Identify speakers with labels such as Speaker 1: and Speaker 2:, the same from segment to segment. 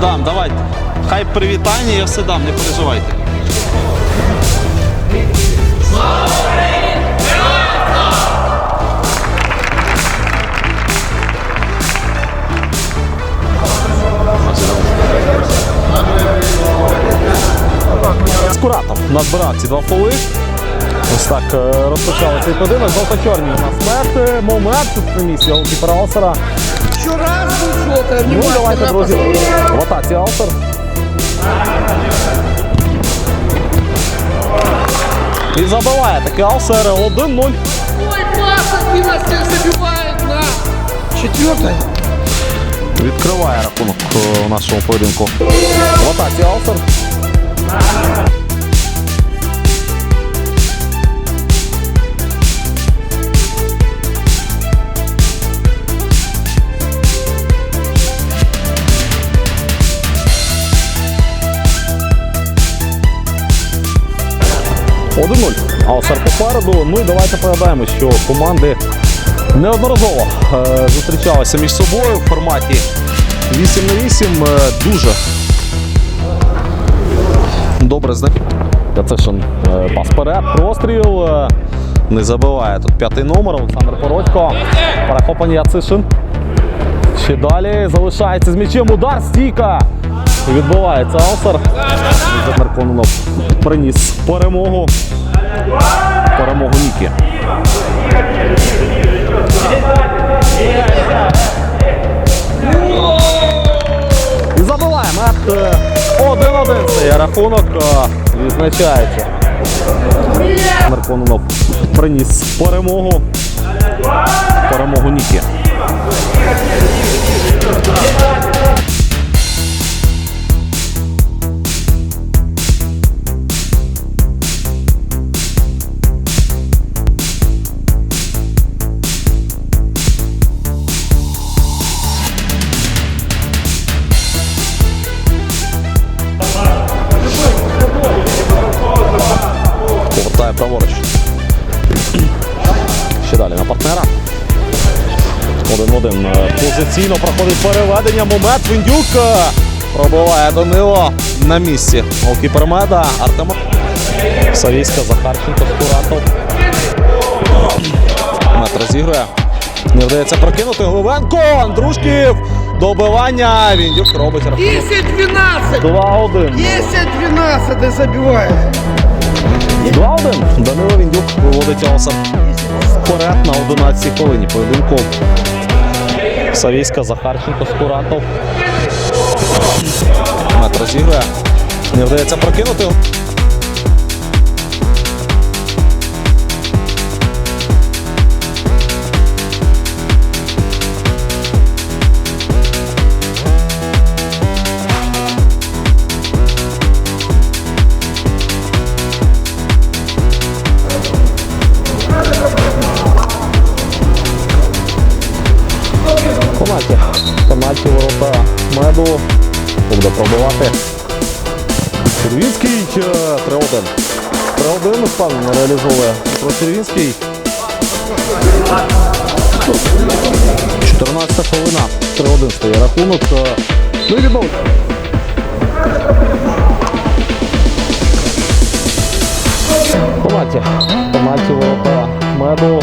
Speaker 1: дам, давайте. Хай привітання, я все дам, не переживайте. Скуратов назбирав ці два фоли. Так е, розпочали цей поєдинок. Жовто-чорні у нас мети. Момент тут на місці голкіпера Алсера.
Speaker 2: Еще раз
Speaker 1: Ну давайте, друзі.
Speaker 2: посмотри.
Speaker 1: Ротація Алсер. І забиває таки Алсер 1-0.
Speaker 2: Ой, пас от Династия забивает на четвертой.
Speaker 1: Відкриває рахунок е, у нашому поєдинку. Ротація Алсер. Один 0 Алсер попереду. Ну і давайте пригадаємо, що команди неодноразово е, зустрічалися між собою в форматі 8 на 8. Е, дуже добре знак. Яцишин е, пас вперед, простріл. Не забиває тут п'ятий номер. Олександр Породько. Перехоплення Яцишин. Ще далі залишається з м'ячем удар, стійка. Відбувається Алсер. Кононов приніс перемогу. Перемогу Нікі. І забиває мет е, 1-1. Це рахунок е, відзначається. Мерконунов приніс перемогу. Перемогу Нікі. Партнера. Один в один. Е, Позиційно проходить переведення. Момент. Віндюк е, пробиває Данило на місці. Голкіпер меда. Артема. Савійська, Захарченко, Скуратов. Мет розігрує. Не вдається прокинути. Головенко. Андрушків. Добивання. Віндюк робить рахунок.
Speaker 2: 10-12.
Speaker 1: 2-1.
Speaker 2: 10-12 и забивает.
Speaker 1: 2-1. Данило Віндюк виводить Олса вперед на 11 хвилині поєдинку. Савійська, Захарченко, Скуратов. Метро зіграє. Не вдається прокинути. Е, 3-1. 3-1 впевнено реалізовує про Червінський. 14 хвилина. 3-1 стає рахунок. Е, Ну і відновить. Пенальті. Пенальті ворота меду.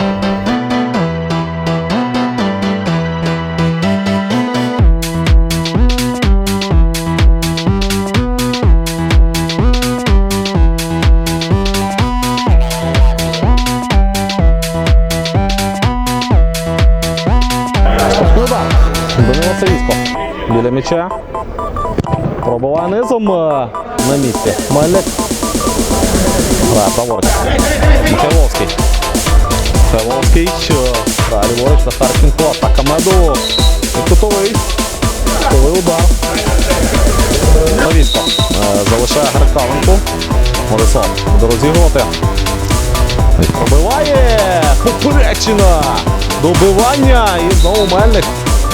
Speaker 1: Данило Савісько. Біля м'яча. Пробиває низом е, на місці. Грає праворуч. Михайловський. Михайловський. ліворуч. Захарченко. Атака меду. І кутовий. Кутовий удар. Савісько. Е, Залишає Гаркавенку. Борислав буде розігрувати. Пробиває! Поперечина! Добивання! І знову Мельник.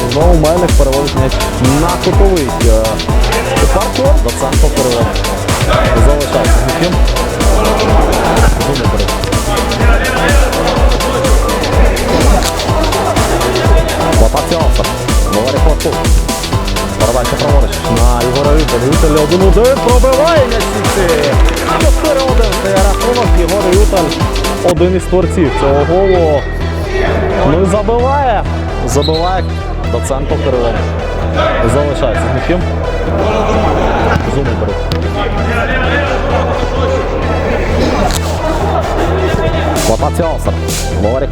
Speaker 1: Знову Мельник переводить м'яч на кутовий. Е, Тепер Кор до центру переводить. Залишається з м'ячем. Думай, Лопатці Алсер. Хлопцов. Передача праворуч на його 1-1 пробиває м'ячиці. 4-1 це рахунок. Єгор Юталь один із творців цього голу. Ну і забиває. Забиває Доценко Кирило. Залишається з нічим. Зуми беруть. Лотація Осер. Валерій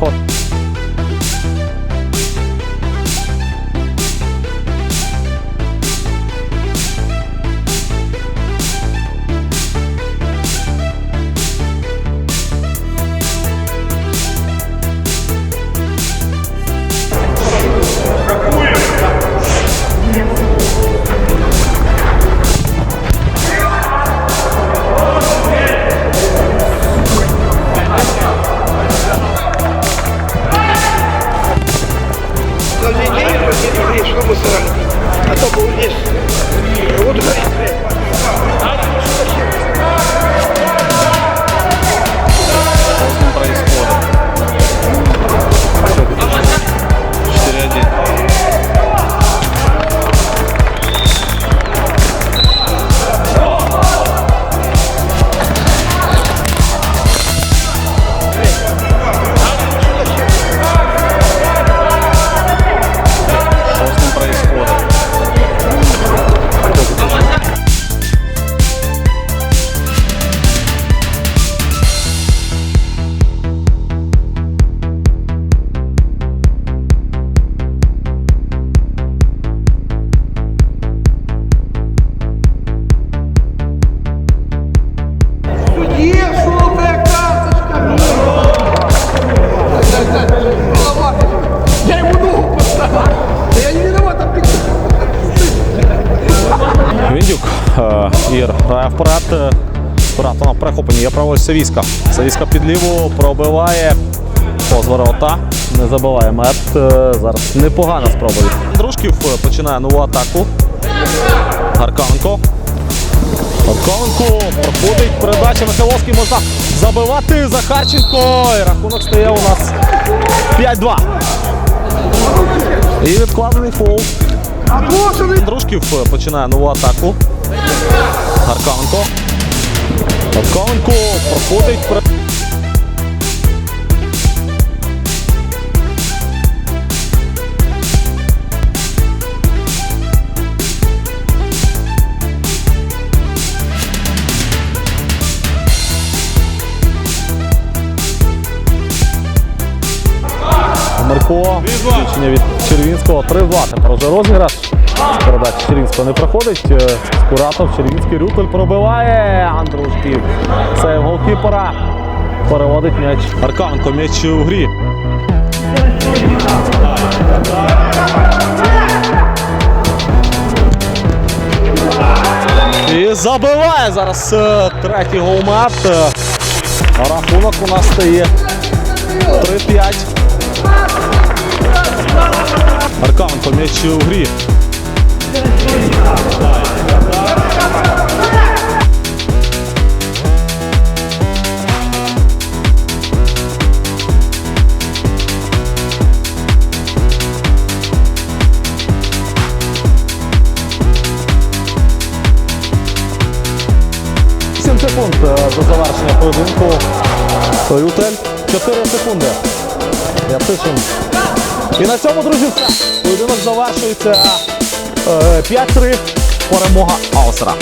Speaker 1: Віндюк е. Е, Вперед на перехопленні є праворуч Савіська. Савіська під ліву пробиває поз ворота. Не забиває мет. Е, Зараз непогана спроба. е, починає нову атаку. Гарканко. Гарканко проходить передача Михайловський. Можна забивати Захарченко. І рахунок стає у нас 5-2. І відкладений фол. Андрушків е, починає нову атаку. Гарканко. Гарканко проходить. Марко. Включення від Червінського. 3-2. Тепер вже розіграш. Передача Червінського не проходить. Е, Скуратов, Червінський Рютель пробиває. Андрушків. Це голкіпера. Переводить м'яч. Арканко, м'яч у грі. І забиває зараз е, третій голмат. Е, Рахунок у нас стає 3-5. Арканко, м'яч у грі. Секунд е, до завершення поєдинку. Рютель. 4 секунди. Яцишин і на цьому, друзі, все. Поєдинок завершується е, 5-3. Перемога Аусера.